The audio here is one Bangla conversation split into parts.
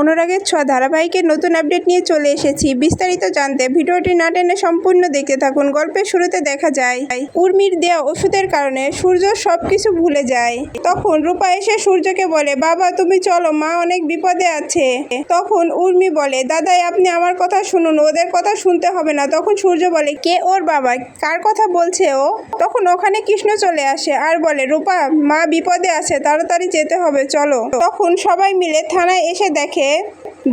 অনুরাগের ছোঁয়া ধারাবাহিকের নতুন আপডেট নিয়ে চলে এসেছি। বিস্তারিত জানতে ভিডিওটি না টেনে সম্পূর্ণ দেখতে থাকুন। গল্পের শুরুতে দেখা যায়, উর্মির দেওয়া ওষুধের কারণে সূর্য সব কিছু ভুলে যায়। তখন রূপা এসে সূর্যকে বলে, বাবা, তুমি চলো, মা অনেক বিপদে আছে। তখন উর্মি বলে, দাদাই, আপনি আমার কথা শুনুন, ওদের কথা শুনতে হবে না। তখন সূর্য বলে, কে ওর বাবা? কার কথা বলছে ও? তখন ওখানে কৃষ্ণ চলে আসে আর বলে, রূপা, মা বিপদে আছে, তাড়াতাড়ি যেতে হবে, চলো। তখন সবাই মিলে থানায় এসে দেখে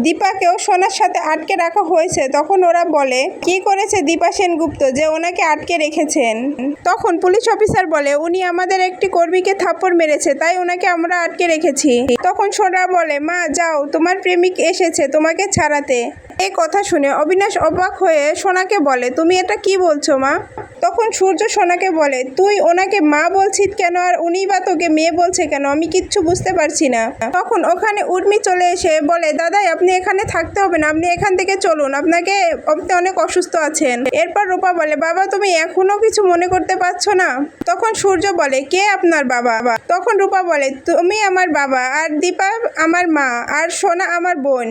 দীপাকেও সোনার সাথে আটকে রাখা হয়েছে। তখন ওরা বলে, কি করেছে দীপা সেনগুপ্ত যে ওনাকে আটকে রেখেছেন? তখন পুলিশ অফিসার বলে, উনি আমাদের একটি কর্মীকে থাপ্পড় মেরেছে, তাই ওনাকে আমরা আটকে রেখেছি। তখন সোনা বলে, মা, যাও, তোমার প্রেমিক এসেছে তোমাকে ছাড়াতে। এই কথা শুনে অবিনাশ অবাক হয়ে সোনাকে বলে, তুমি এটা কি বলছো, মা? তখন সূর্য সোনাকে বলে, তুই ওনাকে মা বলছিস কেন আর উনি বা তোকে মেয়ে বলছে কেন? আমি কিচ্ছু বুঝতে পারছি না। তখন ওখানে উর্মি চলে এসে বলে, দাদাই, আপনি এখানে থাকতে হবে না। আপনি এখান থেকে চলুন। আপনাকে আপনি অনেক অসুস্থ আছেন। এরপর রূপা বলে, বাবা, তুমি এখনও কিছু মনে করতে পারছ না? তখন সূর্য বলে, কে আপনার বাবা? তখন রূপা বলে, তুমি আমার বাবা আর দীপা আমার মা আর সোনা আমার বোন।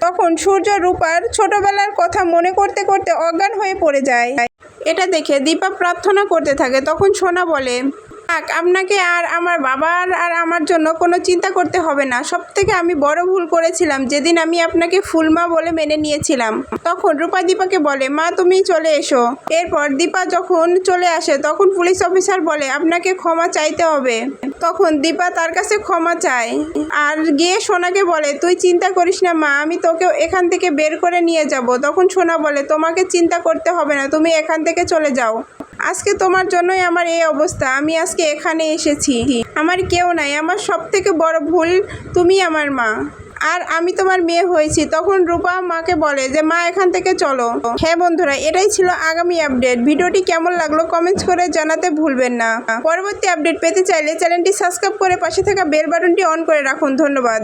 তখন সূর্য রূপার ছোটবেলার কথা মনে করতে করতে অজ্ঞান হয়ে পড়ে যায়। এটা দেখে দীপা প্রার্থনা করতে থাকে তখন সোনা বলে থাক, আপনাকে আর আমার বাবার আর আমার জন্য কোনো চিন্তা করতে হবে না। সব থেকে আমি বড় ভুল করেছিলাম যেদিন আমি আপনাকে ফুলমা বলে মেনে নিয়েছিলাম। তখন রূপা দীপাকে বলে, মা তুমি চলে এসো। এরপর দীপা যখন চলে আসে, তখন পুলিশ অফিসার বলে, আপনাকে ক্ষমা চাইতে হবে। তখন দীপা তার কাছে ক্ষমা চায়। আর গিয়ে সোনাকে বলে, তুই চিন্তা করিস না, মা, আমি তোকে এখান থেকে বের করে নিয়ে যাব। তখন সোনা বলে, তোমাকে চিন্তা করতে হবে না, তুমি এখান থেকে চলে যাও। আজকে তোমার জন্যই আমার এই অবস্থা। আমি আজকে এখানে এসেছি। আমার কেউ নাই। আমার সব থেকে বড় ভুল তুমি আমার মা। আর আমি তোমার মেয়ে হয়েছি। তখন রূপা মাকে বলে যে, মা, এখান থেকে চলো। হ্যাঁ বন্ধুরা, এটাই ছিল আগামী আপডেট। ভিডিওটি কেমন লাগল কমেন্টস করে জানাতে ভুলবেন না। পরবর্তী আপডেট পেতে চাইলে চ্যানেলটি সাবস্ক্রাইব করে পাশে থাকা বেল বাটনটি অন করে রাখুন। ধন্যবাদ।